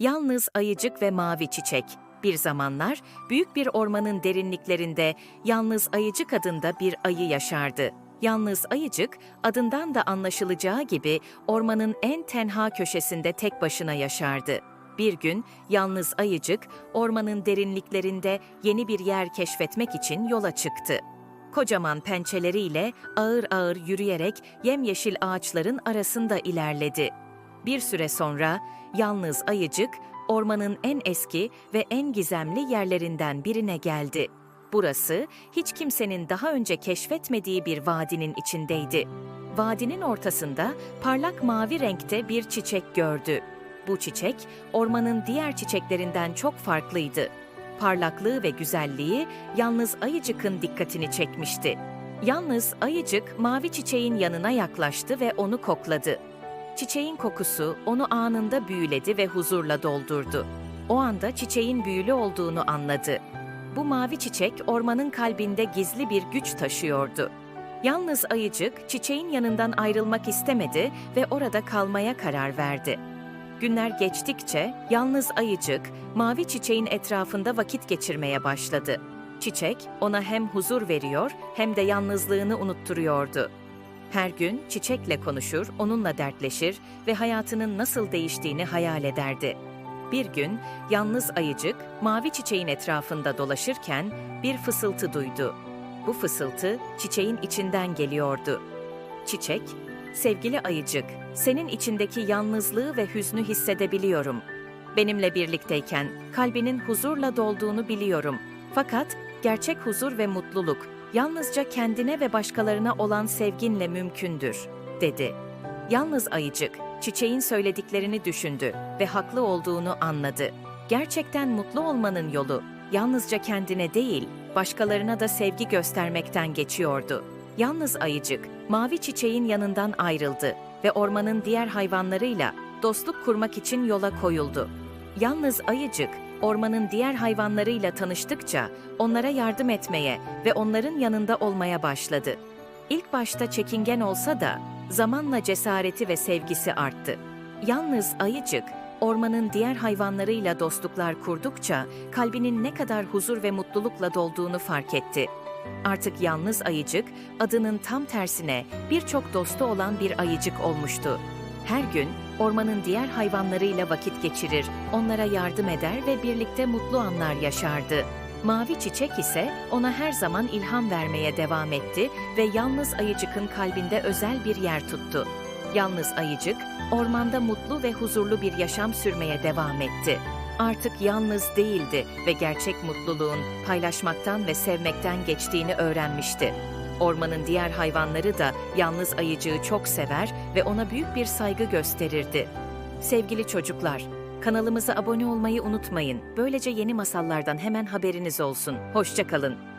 Yalnız ayıcık ve mavi çiçek. Bir zamanlar büyük bir ormanın derinliklerinde yalnız ayıcık adında bir ayı yaşardı. Yalnız ayıcık adından da anlaşılacağı gibi ormanın en tenha köşesinde tek başına yaşardı. Bir gün yalnız ayıcık ormanın derinliklerinde yeni bir yer keşfetmek için yola çıktı. Kocaman pençeleriyle ağır ağır yürüyerek yemyeşil ağaçların arasında ilerledi. Bir süre sonra yalnız ayıcık ormanın en eski ve en gizemli yerlerinden birine geldi. Burası hiç kimsenin daha önce keşfetmediği bir vadinin içindeydi. Vadinin ortasında parlak mavi renkte bir çiçek gördü. Bu çiçek ormanın diğer çiçeklerinden çok farklıydı. Parlaklığı ve güzelliği yalnız ayıcıkın dikkatini çekmişti. Yalnız ayıcık mavi çiçeğin yanına yaklaştı ve onu kokladı. Çiçeğin kokusu onu anında büyüledi ve huzurla doldurdu. O anda çiçeğin büyülü olduğunu anladı. Bu mavi çiçek ormanın kalbinde gizli bir güç taşıyordu. Yalnız ayıcık çiçeğin yanından ayrılmak istemedi ve orada kalmaya karar verdi. Günler geçtikçe yalnız ayıcık mavi çiçeğin etrafında vakit geçirmeye başladı. Çiçek ona hem huzur veriyor hem de yalnızlığını unutturuyordu. Her gün çiçekle konuşur, onunla dertleşir ve hayatının nasıl değiştiğini hayal ederdi. Bir gün yalnız ayıcık mavi çiçeğin etrafında dolaşırken bir fısıltı duydu. Bu fısıltı çiçeğin içinden geliyordu. Çiçek, sevgili ayıcık, senin içindeki yalnızlığı ve hüznü hissedebiliyorum. Benimle birlikteyken kalbinin huzurla dolduğunu biliyorum. Fakat gerçek huzur ve mutluluk yalnızca kendine ve başkalarına olan sevginle mümkündür, dedi. Yalnız ayıcık, çiçeğin söylediklerini düşündü ve haklı olduğunu anladı. Gerçekten mutlu olmanın yolu, yalnızca kendine değil, başkalarına da sevgi göstermekten geçiyordu. Yalnız ayıcık, mavi çiçeğin yanından ayrıldı ve ormanın diğer hayvanlarıyla dostluk kurmak için yola koyuldu. Yalnız ayıcık, ormanın diğer hayvanlarıyla tanıştıkça onlara yardım etmeye ve onların yanında olmaya başladı. İlk başta çekingen olsa da zamanla cesareti ve sevgisi arttı. Yalnız ayıcık ormanın diğer hayvanlarıyla dostluklar kurdukça kalbinin ne kadar huzur ve mutlulukla dolduğunu fark etti. Artık yalnız ayıcık adının tam tersine birçok dostu olan bir ayıcık olmuştu. Her gün ormanın diğer hayvanlarıyla vakit geçirir, onlara yardım eder ve birlikte mutlu anlar yaşardı. Mavi çiçek ise ona her zaman ilham vermeye devam etti ve yalnız ayıcıkın kalbinde özel bir yer tuttu. Yalnız ayıcık ormanda mutlu ve huzurlu bir yaşam sürmeye devam etti. Artık yalnız değildi ve gerçek mutluluğun paylaşmaktan ve sevmekten geçtiğini öğrenmişti. Ormanın diğer hayvanları da yalnız ayıcığı çok sever ve ona büyük bir saygı gösterirdi. Sevgili çocuklar, kanalımıza abone olmayı unutmayın. Böylece yeni masallardan hemen haberiniz olsun. Hoşçakalın.